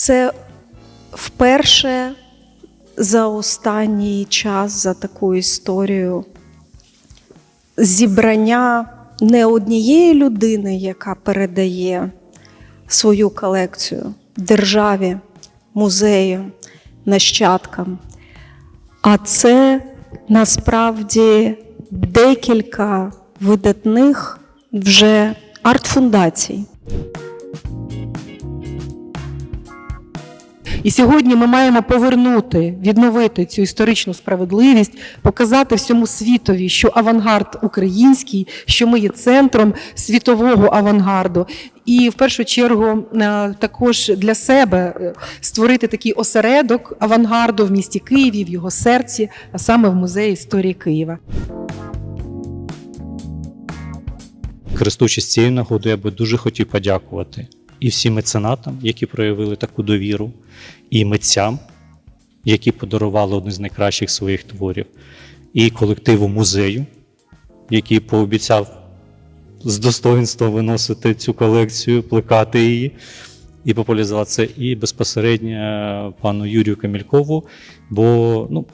Це вперше за останній час, за таку історію, зібрання не однієї людини, яка передає свою колекцію державі, музею, нащадкам. А це насправді декілька видатних вже арт-фундацій. І сьогодні ми маємо повернути, відновити цю історичну справедливість, показати всьому світові, що авангард український, що ми є центром світового авангарду. І в першу чергу е, також для себе е, створити такий осередок авангарду в місті Києві, в його серці, а саме в музеї історії Києва. Користуючись цією нагодою, я би дуже хотів подякувати і всім меценатам, які проявили таку довіру, і митцям, які подарували один з найкращих своїх творів, і колективу музею, який пообіцяв з достоинством виносити цю колекцію, плекати її і популяризувати це, і безпосередньо пану Юрію Камількову, бо, ну,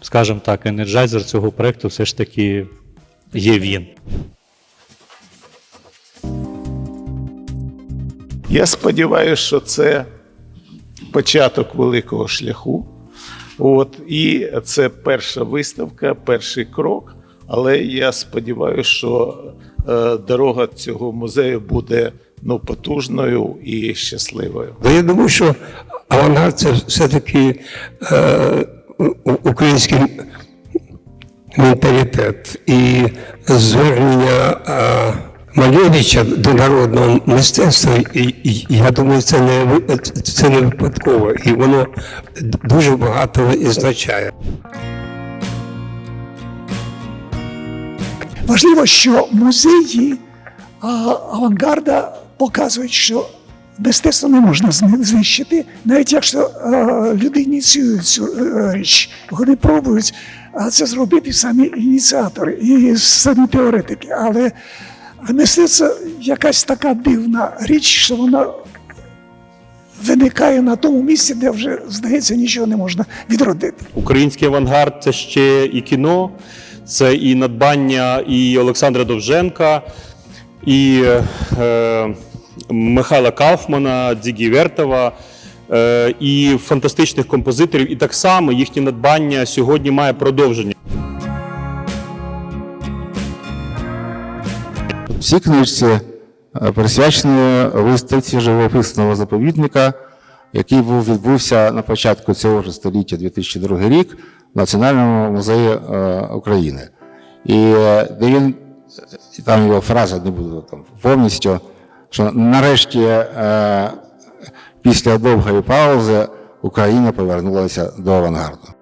скажімо так, енерджайзер цього проекту все ж таки є він. Я сподіваюся, що це початок великого шляху. От, і це перша виставка, перший крок. Але я сподіваюся, що е, дорога цього музею буде ну, потужною і щасливою. Бо я думаю, що авангард це все-таки е, український менталітет і звернення е, Малевича до народного мистецтва, і, і, я думаю, це не, це не випадково, і воно дуже багато означає. Важливо, що музеї авангарда показують, що мистецтво не можна зни- знищити, навіть якщо люди ініціюють цю е, річ, вони пробують це зробити самі ініціатори і самі теоретики. Але мистецтво якась така дивна річ, що вона виникає на тому місці, де вже, здається, нічого не можна відродити. Український авангард це ще і кіно, це і надбання і Олександра Довженка, і е, Михайла Кауфмана, Дзігі Вертова, е, і фантастичних композиторів. І так само їхнє надбання сьогодні має продовження. В книжці е, присвячені виставці живописного заповідника, який був відбувся на початку цього ж століття 2002 рік в Національному музеї е, України. І е, де він, там його фраза не буду там повністю, що нарешті після довгої паузи Україна повернулася до авангарду.